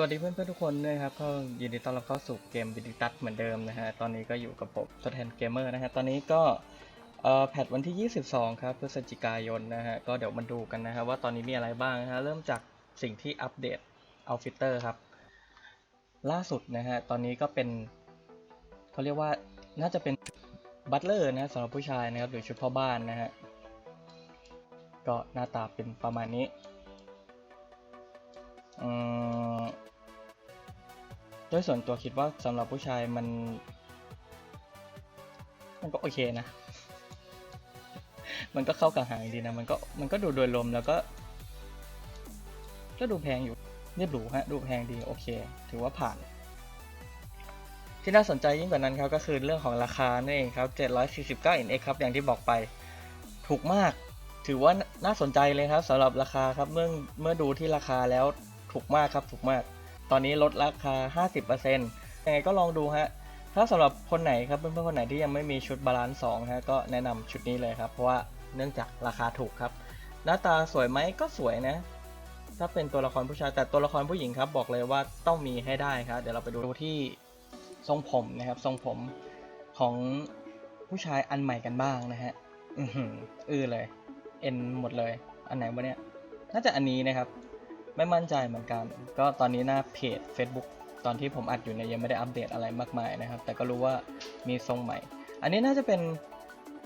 วัสดีเพื่อนๆทุกคนด้วยครับก็ยินดีต้อนรับเข้าสู่เกมบิดิตัสเหมือนเดิมนะฮะตอนนี้ก็อยู่กับผมตัวแทนเกมเมอร์นะฮะตอนนี้ก็เอ่อแพทวันที่ 22 ครับพฤศจิกายนนะฮะก็เดี๋ยวมาดูกันนะฮะว่าตอนนี้มีอะไรบ้างนะฮะเริ่มจากสิ่งที่อัปเดตเอาฟิเตอร์ครับ ล่าสุดนะฮะตอนนี้ก็เป็นเขาเรียกว่าน่าจะเป็นบัตเลอร์นะสำหรับผู้ชายนะครับหรือชุดพ่อบ้านนะฮะก็หน้าตาเป็นประมาณนี้อืม โดยส่วนตัวคิดว่าสำหรับผู้ชายมัน มันก็โอเคนะ มันก็เข้ากับหางดีนะ มันก็มันก็ดูโดยรวมแล้วก็ ก็ดูแพงอยู่เรียบหรูฮะ ดูแพงดีโอเค ถือว่าผ่าน ที่น่าสนใจยิ่งกว่านั้นครับก็คือเรื่องของราคานั่นเองครับ 749 NX ครับ อย่างที่บอกไป ถูกมาก ถือว่าน่าสนใจเลยครับสำหรับราคาครับ เมื่อเมื่อดูที่ราคาแล้วถูกมากครับ ถูกมาก ตอนนี้ลดราคา 50%ยังไงก็ลองดูฮะ ถ้าสำหรับคนไหนครับเพื่อนๆคนไหนที่ยังไม่มีชุดบาลานซ์สองฮะก็แนะนำชุดนี้เลยครับ เพราะว่าเนื่องจากราคาถูกครับ หน้าตาสวยไหมก็สวยนะ ถ้าเป็นตัวละครผู้ชายแต่ตัวละครผู้หญิงครับ บอกเลยว่าต้องมีให้ได้ครับ เดี๋ยวเราไปดูที่ทรงผมนะครับ ทรงผมของผู้ชายอันใหม่กันบ้างนะฮะ อือหืออื้อเลย เอ็นหมดเลย อันไหนวะเนี่ย น่าจะอันนี้นะครับ ไม่มั่นใจเหมือนกัน ก็ตอนนี้หน้าเพจ Facebook ตอนที่ผมอัดอยู่เนี่ยยังไม่ได้อัปเดตอะไรมากมายนะครับ แต่ก็รู้ว่ามีทรงใหม่ อันนี้น่าจะเป็น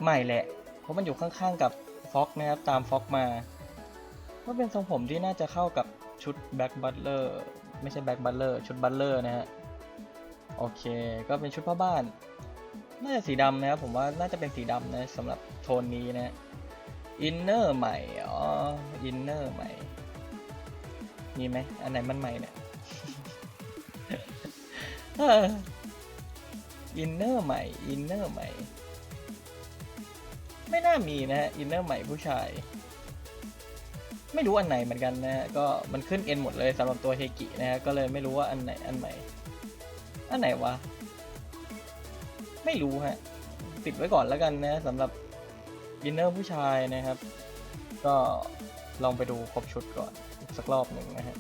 ใหม่แหละ เพราะมันอยู่ข้างๆกับฟ็อกนะครับ ตามฟ็อกมาก็เป็นทรงผมที่น่าจะเข้ากับชุดแบ็ k บัตเลอร์ไม่ใช่แบ็ k บัตเลอร์ชุดบัตเลอร์นะฮะ โอเค ก็เป็นชุดพ่อบ้าน น่าจะสีดำนะครับผมว่าน่าจะเป็นสีดำนะสำหรับโทนนี้นะอินเนอร์ใหม่ อ๋อ อินเนอร์ใหม่ มีไหมอันไหนมันใหม่เนี่ยอินเนอร์ใหม่ อินเนอร์ใหม่ ไม่น่ามีนะฮะ อินเนอร์ใหม่ผู้ชาย ไม่รู้อันไหนเหมือนกันนะฮะ ก็มันขึ้นเอ็นหมดเลยสำหรับตัวเฮกินะฮะ ก็เลยไม่รู้ว่าอันไหนอันใหม่ อันไหนวะ ไม่รู้ฮะ ติดไว้ก่อนแล้วกันนะสำหรับอินเนอร์ผู้ชายนะครับ ก็ลองไปดูครบชุดก่อนอีก สักรอบหนึ่งนะฮะ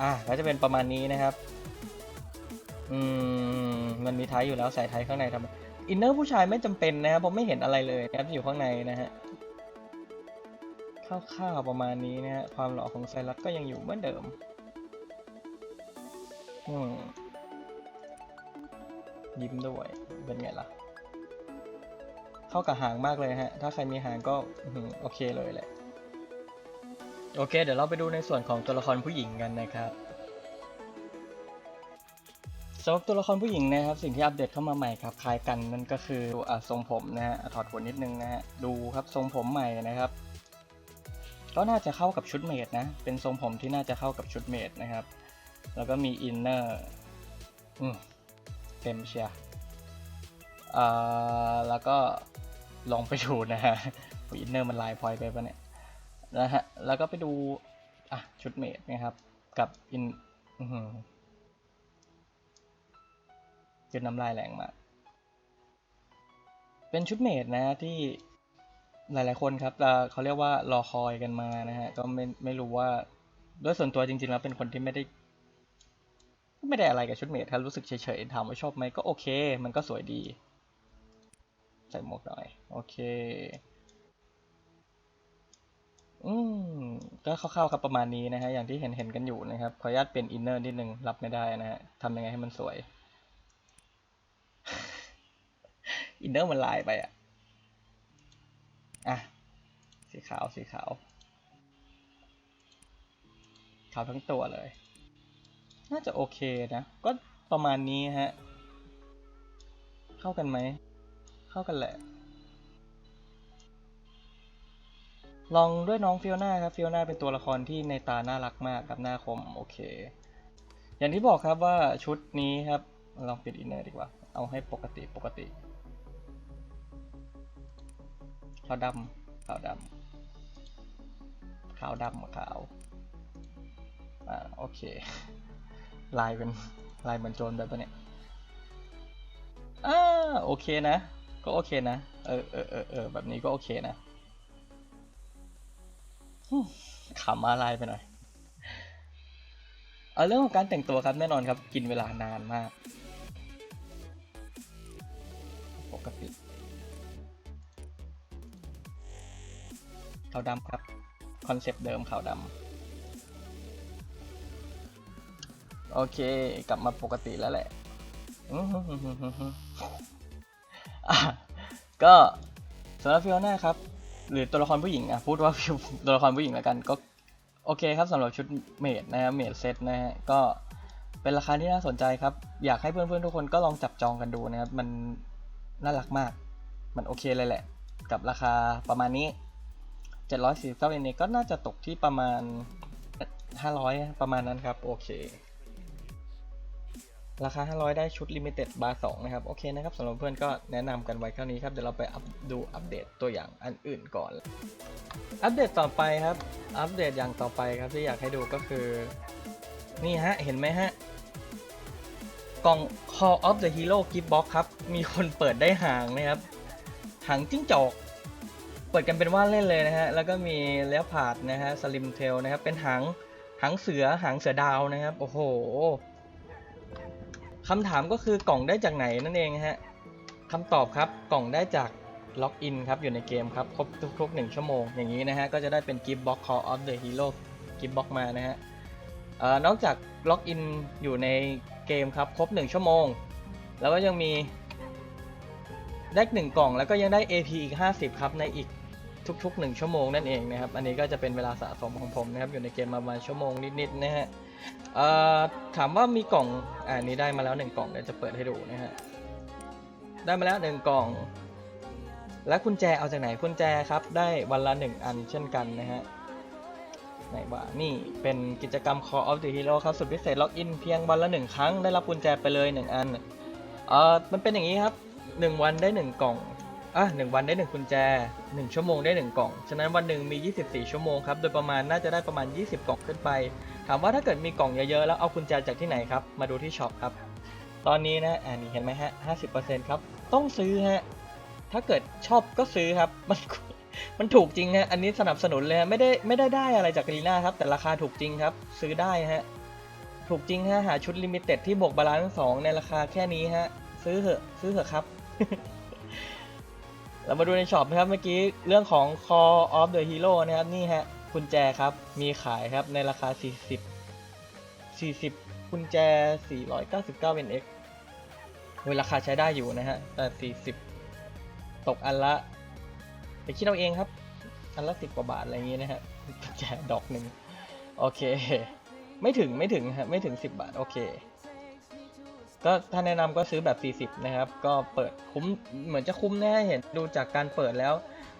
อะก็จะเป็นประมาณนี้นะครับ อืม มันมีไทยอยู่แล้วใส่ไทยข้างในทำอินเนอร์ผู้ชายไม่จำเป็นนะครับผมไม่เห็นอะไรเลยนะครับอยู่ข้างในนะฮะคร่าวๆประมาณนี้นะฮะความหล่อของไซรัสก็ยังอยู่เหมือนเดิม อืม ยิ้มด้วยเป็นไงล่ะ เข้ากับหางมากเลยฮะ ถ้าใครมีหางก็โอเคเลยแหละ โอเค เดี๋ยวเราไปดูในส่วนของตัวละครผู้หญิงกันนะครับสำหรับตัวละครผู้หญิงนะครับสิ่งที่อัปเดตเข้ามาใหม่ครับคล้ายกันนั่นก็คืออะทรงผมนะฮะถอดหัวนิดนึงนะฮะดูครับทรงผมใหม่นะครับ ก็น่าจะเข้ากับชุดเมดนะ เป็นทรงผมที่น่าจะเข้ากับชุดเมดนะครับ แล้วก็มีอินเนอร์อืมเต็มเชียร์อ่าแล้วก็ลองไปดูนะฮะอินเนอร์มันลายพลอยไปปะเนี่ย นะฮะ แล้วก็ไปดู อะ ชุดเมดนะครับ กับอินอืจืดน้ำลายแรงมาก เป็นชุดเมดนะที่หลาย ๆ คนครับเขาเรียกว่ารอคอยกันมานะฮะ ก็ไม่ไม่รู้ว่าด้วยส่วนตัวจริง ๆ แล้วเป็นคนที่ไม่ได้ ไม่ได้อะไรกับชุดเมดครับ รู้สึกเฉย ๆ ถามว่าชอบไหมก็โอเค มันก็สวยดี ใส่หมวกหน่อย โอเค อืมก็คร่าวๆครับประมาณนี้นะฮะอย่างที่เห็นเห็นกันอยู่นะครับ ขออนุญาตเป็นอินเนอร์นิดนึงรับไม่ได้นะฮะทำยังไงให้มันสวย อินเนอร์มันลายไปอะอะสีขาวสีขาวขาวทั้งตัวเลย น่าจะโอเคนะ ก็ประมาณนี้ฮะ เข้ากันไหม เข้ากันแหละ ลองด้วยน้องฟิโอนาครับฟิโอนาเป็นตัวละครที่ในตาน่ารักมากครับหน้าคมโอเค อย่างที่บอกครับว่าชุดนี้ครับลองปิดอินเนอร์ดีกว่า เอาให้ปกติปกติขาวดำขาวดำขาวดำขาวอ่าโอเค ลายเป็นลายเหมือนโจรแบบนี้อ่าโอเคนะ ก็โอเคนะ เออเออเออเออแบบนี้ก็โอเคนะ ขำอะไรไปหน่อย เอาเรื่องของการแต่งตัวครับแน่นอนครับ กินเวลานานมาก ปกติขาวดำครับ คอนเซปต์เดิมขาวดำโอเค กลับมาปกติแล้วแหละอื้อหือหือหือหือหืออะก็สำหรับฟิโอน่าครับ หรือตัวละครผู้หญิงอะพูดว่าตัวละครผู้หญิงแล้วกันก็โอเคครับสำหรับชุดเมดนะครับเมดเซตนะฮะก็เป็นราคาที่น่าสนใจครับ อยากให้เพื่อนๆทุกคนก็ลองจับจองกันดูนะครับ มันน่ารักมาก มันโอเคเลยแหละ กับราคาประมาณนี้ 749เยนเองก็น่าจะตกที่ประมาณ 500 ประมาณนั้นครับ โอเค ราคา 500 ได้ชุด Limited Bar 2 นะครับ โอเคนะครับสำหรับเพื่อนก็แนะนำกันไว้เท่านี้ครับ เดี๋ยวเราไปอัปดูอัปเดตตัวอย่างอันอื่นก่อน อัปเดตต่อไปครับ อัปเดตอย่างต่อไปครับที่อยากให้ดูก็คือ นี่ฮะ เห็นไหมฮะ กล่อง Call of the Hero Gift Box ครับ มีคนเปิดได้หางนะครับ หางจิ้งจอก เปิดกันเป็นว่าเล่นเลยนะฮะ แล้วก็มีเลี้ยผาดนะฮะ สลิมเทลนะครับ เป็นหาง หางเสือ หางเสือดาวนะครับ โอ้โห คำถามก็คือกล่องได้จากไหนนั่นเองฮะคำตอบครับกล่องได้จากล็อกอินครับอยู่ในเกมครับครบทุกๆ1ชั่วโมงอย่างนี้นะฮะก็จะได้เป็นกิฟต์บ็อก Call of the Hero กิฟต์บ็อกมานะฮะออนอกจากล็อกอินอยู่ในเกมครับครบ 1 ชั่วโมง แล้วก็ยังมีได้หนึ่งกล่องแล้วก็ยังได้ AP อีก 50 ครับในอีกทุกๆ 1 ชั่วโมงนั่นเองนะครับ อันนี้ก็จะเป็นเวลาสะสมของผมนะครับ อยู่ในเกมประมาณชั่วโมงนิดๆนะฮะ เอ่อถามว่ามีกล่องอ่านี้ได้มาแล้วหนึ่งกล่องเดี๋ยวจะเปิดให้ดูนะฮะได้มาแล้วหนึ่งกล่อง และกุญแจเอาจากไหนกุญแจครับ ได้วันละหนึ่งอันเช่นกันนะฮะไหนว่านี่เป็นกิจกรรม Call of the Hero ครับสุดพิเศษล็อกอินเพียงวันละหนึ่งครั้งได้รับกุญแจไปเลยหนึ่งอันเอ่อมันเป็นอย่างนี้ครับหนึ่งวันได้หนึ่งกล่องอะหนึ่งวันได้หนึ่งกุญแจหนึ่งชั่วโมงได้หนึ่งกล่อง ฉะนั้นวันหนึ่งมี 24 ชั่วโมงครับ โดยประมาณน่าจะได้ประมาณ 20 กล่องขึ้นไป ถามว่าถ้าเกิดมีกล่องเยอะๆ แล้วเอากุญแจจากที่ไหนครับ มาดูที่ช็อปครับ ตอนนี้นะอ่านี่เห็นไหมฮะ50%ครับ ต้องซื้อฮะ ถ้าเกิดชอบก็ซื้อครับ มันมันถูกจริงฮะ อันนี้สนับสนุนเลยฮะไม่ได้ไม่ได้ได้อะไรจากลีน่าครับ แต่ราคาถูกจริงครับ ซื้อได้ฮะ ถูกจริงฮะ หาชุดลิมิเต็ดที่บวกบาลานซ์สองในราคาแค่นี้ฮะ ซื้อเถอะ ซื้อเถอะครับ เรามาดูในช็อปนะครับ เมื่อกี้เรื่องของ Call of the Hero นะครับ นี่ฮะ กุญแจครับ มีขายครับในราคา 40 40 กุญแจ 499เป็น X โดยราคาใช้ได้อยู่นะฮะ แต่ 40 ตกอันละไปคิดเอาเองครับ อันละ 10 กว่าบาท อะไรอย่างงี้นะฮะ กุญแจดอกหนึ่ง โอเค ไม่ถึงไม่ถึงฮะ ไม่ถึง 10 บาท โอเค ก็ถ้าแนะนำก็ซื้อแบบ 40 นะครับ ก็เปิดคุ้ม เหมือนจะคุ้มแน่เห็นดูจากการเปิดแล้ว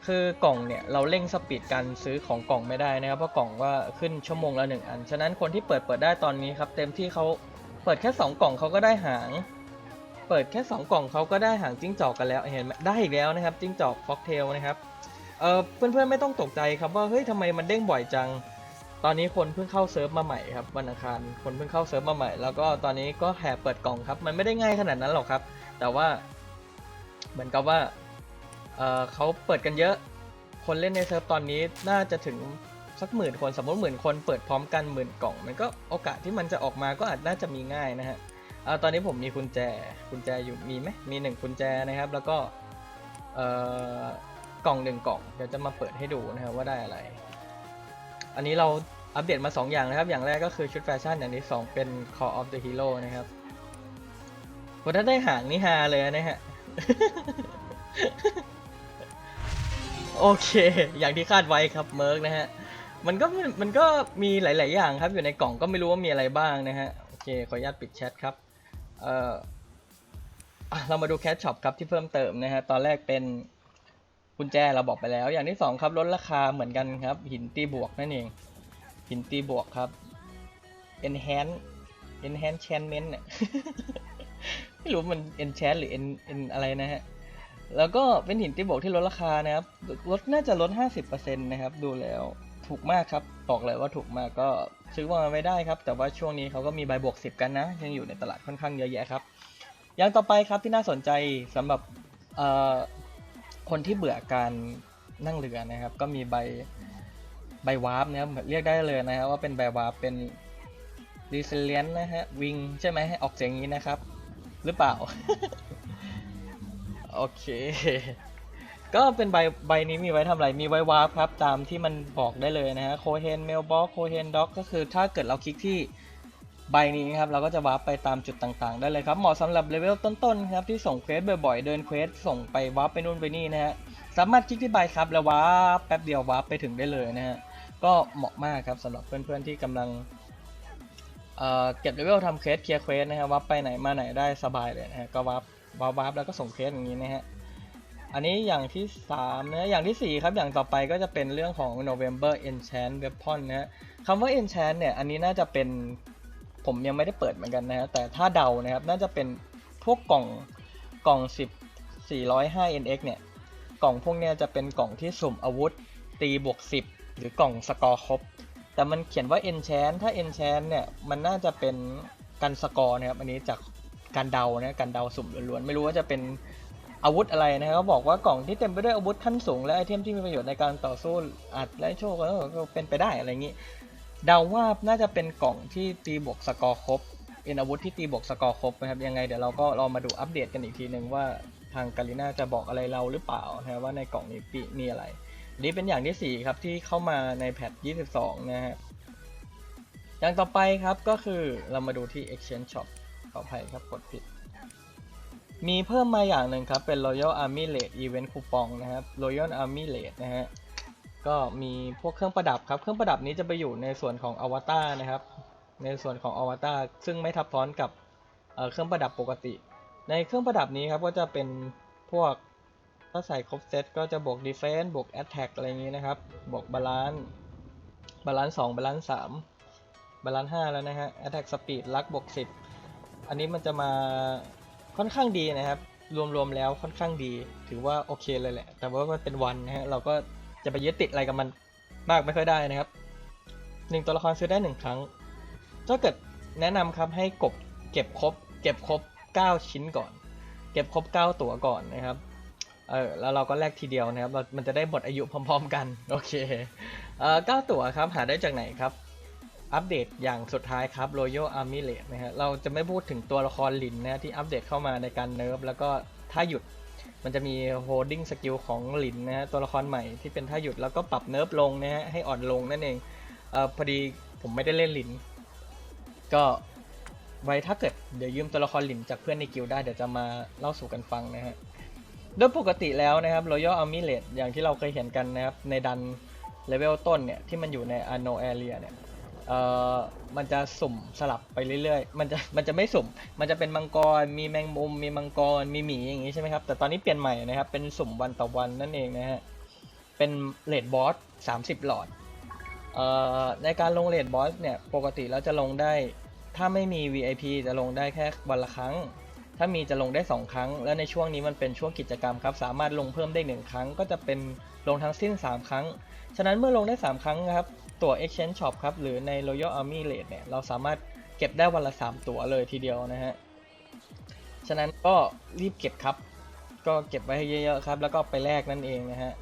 คือกล่องเนี่ยเราเร่งสปีดการซื้อของกล่องไม่ได้นะครับเพราะกล่องว่าขึ้นชั่วโมงละหนึ่งอัน ฉะนั้นคนที่เปิดเปิดได้ตอนนี้ครับเต็มที่เขาเปิดแค่ 2 กล่องเขาก็ได้หาง เปิดแค่ 2 กล่องเขาก็ได้หางจิ้งจอกกันแล้วเห็นไหมได้อีกแล้วนะครับจิ้งจอกฟ็อกเทลนะครับเออเพื่อนๆไม่ต้องตกใจครับว่าเฮ้ยทำไมมันเด้งบ่อยจัง ตอนนี้คนเพิ่งเข้าเซิร์ฟมาใหม่ครับวันอังคารคนเพิ่งเข้าเซิร์ฟมาใหม่ แล้วก็ตอนนี้ก็แห่เปิดกล่องครับมันไม่ได้ง่ายขนาดนั้นหรอกครับ แต่ว่าเหมือนกับว่า เออเขาเปิดกันเยอะ คนเล่นในเซิร์ฟตอนนี้น่าจะถึงสักหมื่นคนสมมติหมื่นคนเปิดพร้อมกันหมื่นกล่อง มันก็โอกาสที่มันจะออกมาก็อาจน่าจะมีง่ายนะฮะเอาตอนนี้ผมมีกุญแจกุญแจอยู่มีไหมมีหนึ่งกุญแจนะครับ แล้วก็เอ่อกล่องหนึ่งกล่องเดี๋ยวจะมาเปิดให้ดูนะครับว่าได้อะไร อันนี้เราอัปเดตมา 2 อย่างนะครับ อย่างแรกก็คือชุดแฟชั่น อย่างที่ 2 เป็น Call of the Hero นะครับผมถ้าได้หางนี่ฮาเลยนะฮะ โอเค อย่างที่คาดไว้ครับเมิร์กนะฮะ มันก็มันก็มีหลาย ๆ อย่างครับ อยู่ในกล่องก็ไม่รู้ว่ามีอะไรบ้างนะฮะ โอเค ขออนุญาตปิดแชทครับ เอ่อเรามาดูแคชช็อปครับที่เพิ่มเติมนะฮะ ตอนแรกเป็นกุญแจเราบอกไปแล้ว อย่างที่สองครับลดราคาเหมือนกันครับ หินตีบวกนั่นเอง หินตีบวกครับ enhance enhancement เนี่ยไม่รู้มัน enchant หรือ en en อะไรนะฮะ แล้วก็เป็นหินตีบวกที่ลดราคานะครับลดน่าจะลด 50%นะครับ ดูแล้วถูกมากครับ บอกเลยว่าถูกมากก็ซื้อมางไม่ได้ครับ แต่ว่าช่วงนี้เขาก็มีใบบวก 10 กันนะ ยังอยู่ในตลาดค่อนข้างเยอะแยะครับ อย่างต่อไปครับที่น่าสนใจสำหรับคนที่เบื่อการนั่งเรือนะครับ ก็มีใบใบวาร์ปนะครับเรียกได้เลยนะครับว่าเป็นใบวาร์ปเป็น resilient นะฮะ wing ใช่ไหมให้ออกเสียงอย่างนี้นะครับ หรือเปล่า โอเค ก็เป็นใบใบนี้มีไว้ทำอะไร มีไว้วาร์ปครับ ตามที่มันบอกได้เลยนะฮะโคเฮนเมลบ็อกโคเฮนด็อกก็คือถ้าเกิดเราคลิกที่ใบนี้ครับ เราก็จะวาร์ปไปตามจุดต่างๆ ได้เลยครับ เหมาะสำหรับเลเวลต้นๆครับ ที่ส่งเควสบ่อยๆ เดินเควสส่งไปวาร์ปไปนู่นไปนี่นะฮะ สามารถคลิกที่ใบครับแล้ววาร์ปแป๊บเดียววาร์ปไปถึงได้เลยนะฮะ ก็เหมาะมากครับสำหรับเพื่อนๆที่กำลังเอ่อเก็บเลเวลทำเควสเคลียร์เควสนะฮะวาร์ปไปไหนมาไหนได้สบายเลยนะฮะก็วาร์ป วาร์ปวาร์ปแล้วก็ส่งเคสอย่างนี้นะฮะอันนี้อย่างที่3นะอย่างทีสี่4 ครับ อย่างต่อไปก็จะเป็นเรื่องของ November Enchant Weapon นะฮะคำว่า Enchant เนี่ย อันนี้น่าจะเป็นผมยังไม่ได้เปิดเหมือนกันนะฮะแต่ถ้าเดานะครับ น่าจะเป็นพวกกล่องกล่อง 10 405 NX เนี่ย กล่องพวกเนี้ยจะเป็นกล่องที่สุ่มอาวุธ ตีบวก 10 หรือกล่องสกอร์ครบ แต่มันเขียนว่า Enchant ถ้า Enchant เนี่ย มันน่าจะเป็นกันสกอร์นะครับ อันนี้จาก การเดานะการเดาสุ่มล้วนๆไม่รู้ว่าจะเป็นอาวุธอะไรนะครับบอกว่ากล่องที่เต็มไปด้วยอาวุธขั้นสูงและไอเทมที่มีประโยชน์ในการต่อสู้อาจและโชคก็เป็นไปได้อะไรอย่างนี้ เดาว่าน่าจะเป็นกล่องที่ตีบวกสกอร์ครบเป็นอาวุธที่ตีบวกสกอร์ครบนะครับยังไงเดี๋ยวเราก็รอมาดูอัปเดตกันอีกทีหนึ่งว่าทางกาลิน่าจะบอกอะไรเราหรือเปล่านะว่าในกล่องนี้มีอะไรนี่เป็นอย่างที่ 4 ครับที่เข้ามาในแพท22 นะฮะอย่างต่อไปครับก็คือเรามาดูที่ Exchange Shop ออภัยครับกดผิด มีเพิ่มมาอย่างหนึ่งครับ เป็น Royal Army Rate Event Coupon นะครับ Royal Army Rate นะฮะก็มีพวกเครื่องประดับครับ เครื่องประดับนี้จะไปอยู่ในส่วนของอวตารนะครับ ในส่วนของอวตารซึ่งไม่ทับซ้อนกับเเครื่องประดับปกติ ในเครื่องประดับนี้ครับก็จะเป็นพวกถ้าใส่ครบเซตก็จะบวก Defense บวก Attack อะไรอย่างนี้นะครับ บวก Balance Balance 2 Balance 3 Balance 5แล้วนะฮะ Attack Speed ลักบวก 10 อันนี้มันจะมาค่อนข้างดีนะครับ รวมๆแล้วค่อนข้างดี ถือว่าโอเคเลยแหละ แต่ว่ามันเป็นวันนะฮะเราก็จะไปยึดติดอะไรกับมันมากไม่ค่อยได้นะครับหนึ่งตัวละครซื้อได้หนึ่งครั้ง ถ้าเกิดแนะนำครับให้กบเก็บครบ เก็บครบ 9 ชิ้นก่อน เก็บครบ 9 ตัวก่อนนะครับเออแล้วเราก็แลกทีเดียวนะครับ มันจะได้หมดอายุพร้อม ๆ กัน โอเค เอ่อ9ตัวครับ หาได้จากไหนครับ อัปเดตอย่างสุดท้ายครับ Royal Army Rate นะฮะเราจะไม่พูดถึงตัวละครหลินนะที่อัปเดตเข้ามาในการเนิร์ฟแล้วก็ถ้าหยุดมันจะมี holding skill ของหลินนะฮะตัวละครใหม่ที่เป็นถ้าหยุดแล้วก็ปรับเนิร์ฟลงนะฮะให้อ่อนลงนั่นเองเอ่อพอดีผมไม่ได้เล่นหลิน ก็ไว้ถ้าเกิดเดี๋ยวยืมตัวละครหลินจากเพื่อนในกิลได้เดี๋ยวจะมาเล่าสู่กันฟังนะฮะโดยปกติแล้วนะครับ Royal Army Rate อย่างที่เราเคยเห็นกันนะครับในดันเลเวลต้นเนี่ยที่มันอยู่ใน Anno Area เนี่ย เอ่อมันจะสุ่มสลับไปเรื่อยๆ มันจะมันจะไม่สุ่ม มันจะเป็นมังกร มีแมงมุม มีมังกร มีหมีอย่างงี้ใช่ไหมครับ แต่ตอนนี้เปลี่ยนใหม่นะครับ เป็นสุ่มวันต่อวันนั่นเองนะฮะ เป็นเลดบอส30หลอด เอ่อในการลงเลดบอสเนี่ยปกติแล้วจะลงได้ ถ้าไม่มี VIP จะลงได้แค่วันละครั้ง ถ้ามีจะลงได้ 2 ครั้ง แล้วในช่วงนี้มันเป็นช่วงกิจกรรมครับ สามารถลงเพิ่มได้ 1 ครั้ง ก็จะเป็นลงทั้งสิ้น 3 ครั้ง ฉะนั้นเมื่อลงได้ 3 ครั้งครับ ตัว Exchange Shop ครับ หรือใน Royal Army Rate เนี่ย เราสามารถเก็บได้วันละ 3 ตัวเลยทีเดียวนะฮะ ฉะนั้นก็รีบเก็บครับ ก็เก็บไว้ให้เยอะๆครับ แล้วก็ไปแลกนั่นเองนะฮะ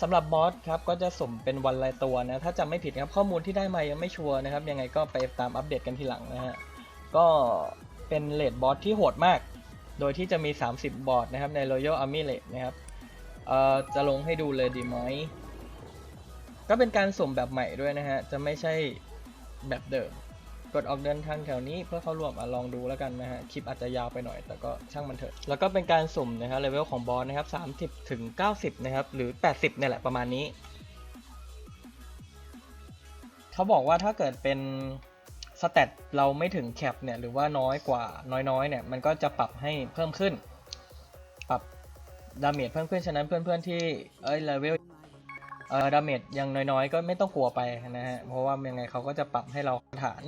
สำหรับบอสครับก็จะสมเป็นวันรายตัวนะ ถ้าจำไม่ผิดครับข้อมูลที่ได้มายังไม่ชัวร์นะครับ ยังไงก็ไปตามอัปเดตกันทีหลังนะฮะ ก็เป็นเลดบอสที่โหดมาก โดยที่จะมี 30 บอร์ดนะครับใน Royal Army Rate นะครับจะลงให้ดูเลยดีไหม ก็เป็นการสุ่มแบบใหม่ด้วยนะฮะ จะไม่ใช่แบบเดิม กดออกเดินทางแถวนี้เพื่อเข้าร่วมอะลองดูแล้วกันนะฮะ คลิปอาจจะยาวไปหน่อย แต่ก็ช่างมันเถอะ แล้วก็เป็นการสุ่มนะครับเลเวลของบอสนะครับ 30 ถึง 90 นะครับ หรือ 80เนี่ยแหละประมาณนี้ เขาบอกว่าถ้าเกิดเป็นสเตตเราไม่ถึงแคปเนี่ยหรือว่าน้อยกว่าน้อยๆเนี่ยมันก็จะปรับให้เพิ่มขึ้น ปรับดาเมจเพิ่มขึ้น ฉะนั้นเพื่อนๆที่เอ้ยเลเวล เอ่อดาเมจยังน้อยๆ ก็ไม่ต้องกลัวไปนะฮะ เพราะว่ายังไงเขาก็จะปรับให้เรามาตรฐาน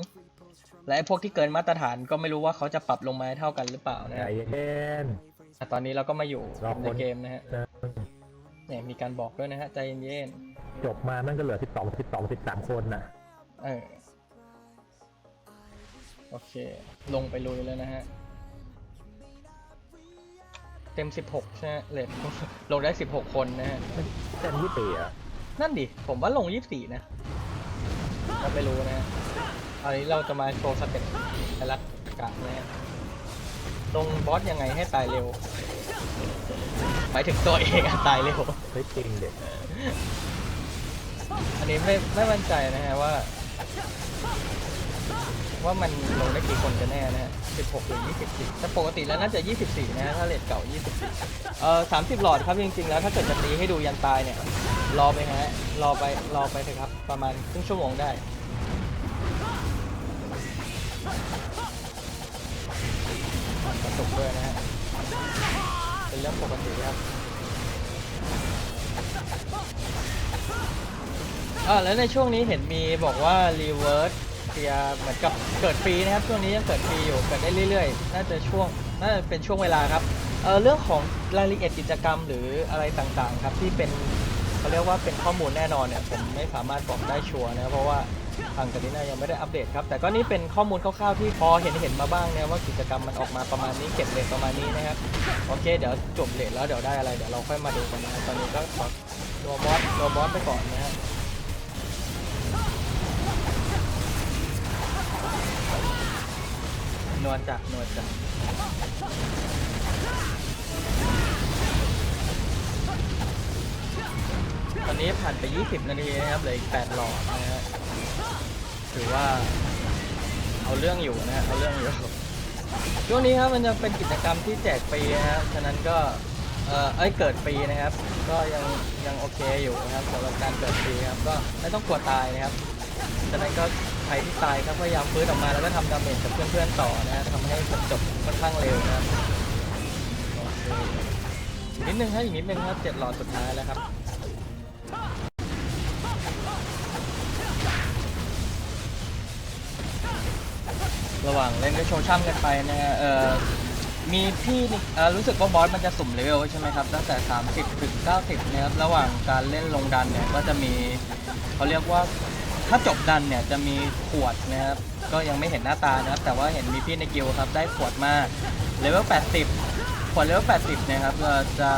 และไอ้พวกที่เกินมาตรฐานก็ไม่รู้ว่าเขาจะปรับลงมาให้เท่ากันหรือเปล่านะใจฮะเย็นแต่ตอนนี้เราก็มาอยู่รอในคนเกมนะฮะนะเนี่ยมีการบอกด้วยนะฮะใจเย็นจบมามันก็เหลือ 12 12 13 คนน่ะ ๆเออโอเค ลงไปลุยแล้วนะฮะ เต็ม 16ใช่ไหมเลทลงได้ 16 คนนะฮะ เต้นยี่ปีอะ นั่นดิ ผมว่าลง 24 นะก็ไม่รู้นะฮะอันนี้เราจะมาโชว์สเต็ปไทยรัฐกะนะฮะลงบอสยังไงให้ตายเร็ว หมายถึงตัวเองอะตายเร็ว เฮ้ยจริงเด็กอันนี้ไม่ไม่มั่นใจนะฮะว่า ว่ามันลงได้กี่คนกันแน่นะฮะ 16 หรือ 24แต่ปกติแล้วน่าจะ 24 นะฮะถ้าเลทเก่า 24 เอ่อ 30 หลอดครับจริงๆแล้วถ้าเกิดจะตีให้ดูยันตายเนี่ย รอไปฮะ รอไป รอไปเถอะครับ ประมาณครึ่งชั่วโมงได้ กระตุกด้วยนะฮะ เป็นเรื่องปกติครับอ่าแล้วในช่วงนี้เห็นมีบอกว่า reverse เทียเหมือนกับเกิดฟรีนะครับ ช่วงนี้ยังเกิดฟรีอยู่ เกิดได้เรื่อยๆ น่าจะช่วง น่าจะเป็นช่วงเวลาครับ เออเรื่องของรายละเอียดกิจกรรมหรืออะไรต่างๆครับที่เป็น เขาเรียกว่าเป็นข้อมูลแน่นอนเนี่ยผมไม่สามารถบอกได้ชัวร์นะเพราะว่าทางกาดิน่ายังไม่ได้อัปเดตครับแต่ก็นี่เป็นข้อมูลคร่าวๆที่พอเห็นเห็นมาบ้างเนะว่ากิจกรรมมันออกมาประมาณนี้เก็บเลทประมาณนี้นะครับโอเค เดี๋ยวจบเลทแล้วเดี๋ยวได้อะไรเดี๋ยวเราค่อยมาดูกันนะตอนนี้ก็ขอตัวบอสตัวบอสไปก่อนนะฮะนวลจักนวลจัก ตอนนี้ผ่านไป 20 นาทีนะครับเหลืออีก 8 หลอดนะฮะถือว่าเอาเรื่องอยู่นะฮะเอาเรื่องอยู่ช่วงนี้ครับมันจะเป็นกิจกรรมที่แจกฟรีนะฮะฉะนั้นก็เออเอ้ยเกิดฟรีนะครับ ก็ยังยังโอเคอยู่นะครับสำหรับการเกิดฟรีครับก็ไม่ต้องกลัวตายนะครับฉะนั้นก็ใครที่ตายครับพยายามฟื้นออกมาแล้วก็ทำดาเมจกับเพื่อนๆต่อนะฮะทำให้จบจบค่อนข้างเร็วนะครับโอเคอีกนิดนึงครับอีกนิดนึงครับเจ็ดหลอดสุดท้ายแล้วครับ ระหว่างเล่นก็โชว์ช่ำกันไปนะฮะเอ่อมีพี่เอ่อรู้สึกว่าบอสมันจะสุ่มเลเวลใช่ไหมครับตั้งแต่ 30 ถึง 90นะครับระหว่างการเล่นลงดันเนี่ยก็จะมีเขาเรียกว่าถ้าจบดันเนี่ยจะมีขวดนะครับก็ยังไม่เห็นหน้าตานะครับ แต่ว่าเห็นมีพี่ในกิลครับได้ขวดมาเลเวล 80 ขวดเลเวล 80 นะครับเอ่อจะ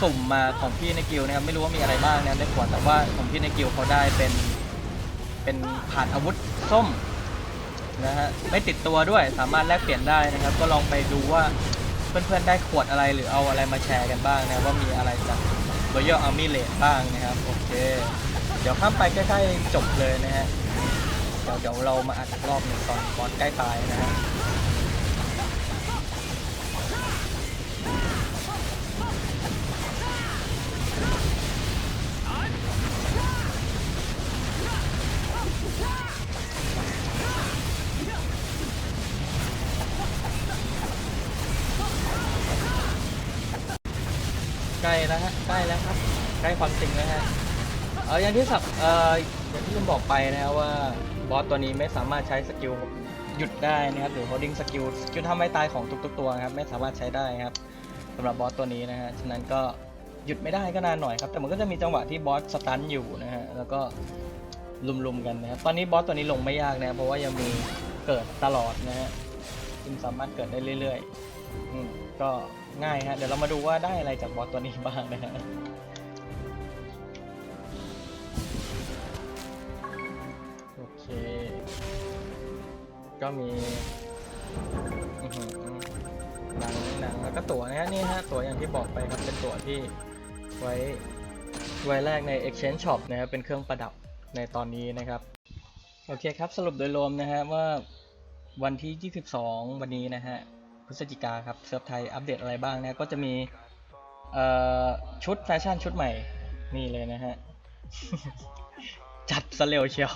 สุ่มมาของพี่ในกิลนะครับไม่รู้ว่ามีอะไรบ้างนะในขวดแต่ว่าของพี่ในกิลเขาได้เป็นเป็นผ่านอาวุธส้ม นะฮะไม่ติดตัวด้วยสามารถแลกเปลี่ยนได้นะครับ ก็ลองไปดูว่าเพื่อนๆได้ขวดอะไรหรือเอาอะไรมาแชร์กันบ้างนะว่ามีอะไรจากรอยัลอาร์มี่เลดบ้างนะครับโอเค เดี๋ยวข้ามไปใกล้ๆจบเลยนะฮะเดี๋ยวเดี๋ยวเรามาอัดรอบหนึ่งตอนตอนใกล้ตายนะฮะ ใกล้ความจริงแล้วฮะเอออย่างที่สับเอออย่างที่ลุงบอกไปนะครับว่าบอสตัวนี้ไม่สามารถใช้สกิลหยุดได้นะครับหรือ holding สกิลสกิลทำให้ตายของทุกๆตัวครับไม่สามารถใช้ได้ครับสำหรับบอสตัวนี้นะฮะฉะนั้นก็หยุดไม่ได้ก็นานหน่อยครับแต่มันก็จะมีจังหวะที่บอสสตันอยู่นะฮะแล้วก็ลุมๆกันนะครับตอนนี้บอสตัวนี้ลงไม่ยากนะเพราะว่ายังมีเกิดตลอดนะฮะซึ่งสามารถเกิดได้เรื่อยๆอืมก็ง่ายฮะเดี๋ยวเรามาดูว่าได้อะไรจากบอสตัวนี้บ้างนะฮะ ก็มีหนังหนังแล้วก็ตั๋วนะฮะนี่ฮะตั๋วอย่างที่บอกไปครับเป็นตั๋วที่ไว้ไว้แรกใน Exchange Shop นะครับเป็นเครื่องประดับในตอนนี้นะครับโอเคครับสรุปโดยรวมนะฮะว่าวันที่ 22 วันนี้นะฮะพฤศจิกาครับเซิร์ฟไทยอัปเดตอะไรบ้างนะก็จะมีชุดแฟชั่นชุดใหม่นี่เลยนะฮะ จัดซะเร็วเชียว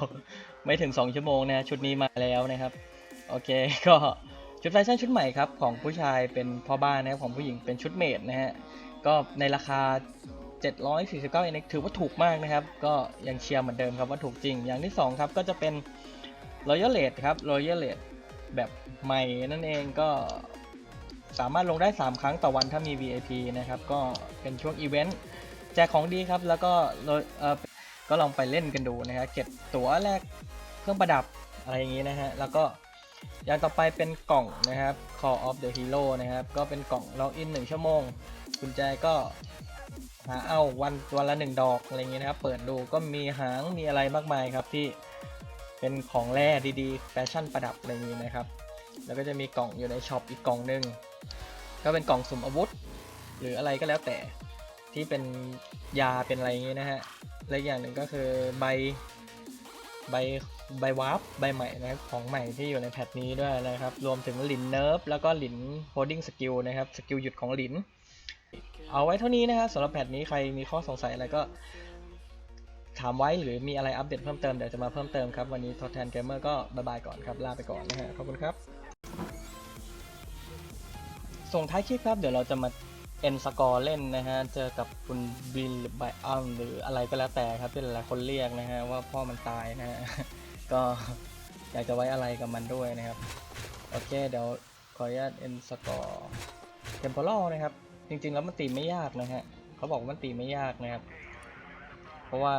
ไม่ถึง 2 ชั่วโมงนะ ชุดนี้มาแล้วนะครับ โอเคก็ชุดแฟชั่นชุดใหม่ครับของผู้ชายเป็นพ่อบ้านนะครับของผู้หญิงเป็นชุดเมดนะฮะก็ในราคา 749เองถือว่าถูกมากนะครับ ก็ยังเชียร์เหมือนเดิมครับว่าถูกจริง อย่างที่ 2 ครับก็จะเป็น Royal Rate ครับ Royal Rate แบบใหม่นั่นเองก็สามารถลงได้ 3 ครั้งต่อวันถ้ามี VIP นะครับ ก็เป็นช่วงอีเวนต์แจกของดีครับ แล้วก็โรยเออก็ลองไปเล่นกันดูนะฮะเก็บตั๋วแลกเครื่องประดับอะไรอย่างนี้นะฮะแล้วก็ อย่างต่อไปเป็นกล่องนะครับ Call of the Hero นะครับ ก็เป็นกล่องล็อกอิน 1 ชั่วโมง กุญแจก็หาเอาวันวันละหนึ่งดอกอะไรอย่างนี้นะครับ เปิดดูก็มีหางมีอะไรมากมายครับที่เป็นของแร่ดีๆ แฟชั่นประดับอะไรอย่างนี้นะครับ แล้วก็จะมีกล่องอยู่ในช็อปอีกกล่องหนึ่งก็เป็นกล่องสุ่มอาวุธ หรืออะไรก็แล้วแต่ที่เป็นยาเป็นอะไรอย่างนี้นะฮะและอย่างหนึ่งก็คือใบ ใบใบวาร์ปใบใหม่นะครับของใหม่ที่อยู่ในแพทนี้ด้วยนะครับ รวมถึงหลินเนิร์ฟแล้วก็หลินโฮดดิ้งสกิลนะครับสกิลหยุดของหลิน เอาไว้เท่านี้นะครับสำหรับแพทนี้ใครมีข้อสงสัยอะไรก็ถามไว้หรือมีอะไรอัปเดตเพิ่มเติมเดี๋ยวจะมาเพิ่มเติมครับ วันนี้ทดแทนเกมเมอร์ก็บายบายก่อนครับ ลาไปก่อนนะฮะขอบคุณครับ ส่งท้ายคลิปครับเดี๋ยวเราจะมา เอ็นสกอร์เล่นนะฮะ เจอกับคุณบิลหรือไบอัมหรืออะไรก็แล้วแต่ครับที่หลายคนเรียกนะฮะ ว่าพ่อมันตายนะฮะ ก็อยากจะไว้อะไรกับมันด้วยนะครับ โอเค เดี๋ยวขออนุญาตเอ็นสกอร์เทมเพลนะครับ จริงๆแล้วมันตีไม่ยากนะฮะเขาบอกว่ามันตีไม่ยากนะครับ เพราะว่า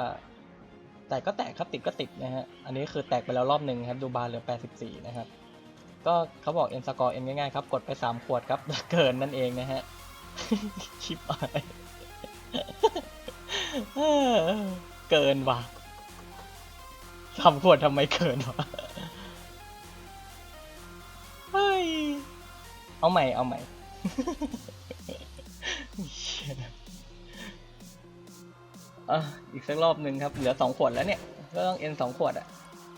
แตกก็แตกครับติดก็ติดนะฮะ อันนี้คือแตกไปแล้วรอบหนึ่งครับ ดูบาร์เหลือ 84 นะครับ ก็เขาบอกเอ็นสกอร์เอ็นง่ายๆครับ กดไป 3 ขวดครับเกินนั่นเองนะฮะ ชิบหายเกินว่ะสามขวดทำไมเกินวะเฮ้ย เอาใหม่ เอาใหม่ อะ อีกสักรอบหนึ่งครับ เหลือสองขวดแล้วเนี่ย ก็ต้องเอ็นสองขวดอะ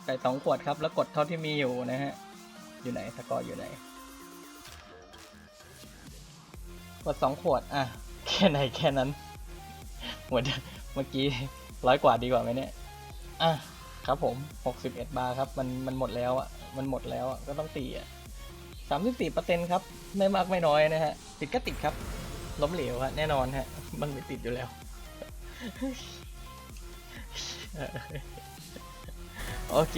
ใส่สองขวดครับ แล้วกดเท่าที่มีอยู่นะฮะ อยู่ไหนสกอร์อยู่ไหน ดสองขวด อะ แค่ไหนแค่นั้นหมดเมื่อกี้ร้อยกว่าดีกว่าไหมเนี่ย อะ ครับผมหกสิบเอ็ดบาร์ครับ มัน มันหมดแล้วอะ มันหมดแล้วอะ ก็ต้องตีอะสามสิบสี่เปอร์เซ็นครับ ไม่มากไม่น้อยนะฮะ ติดก็ติดครับ ล้มเหลวฮะ แน่นอนฮะ มันไม่ติดอยู่แล้ว โอเค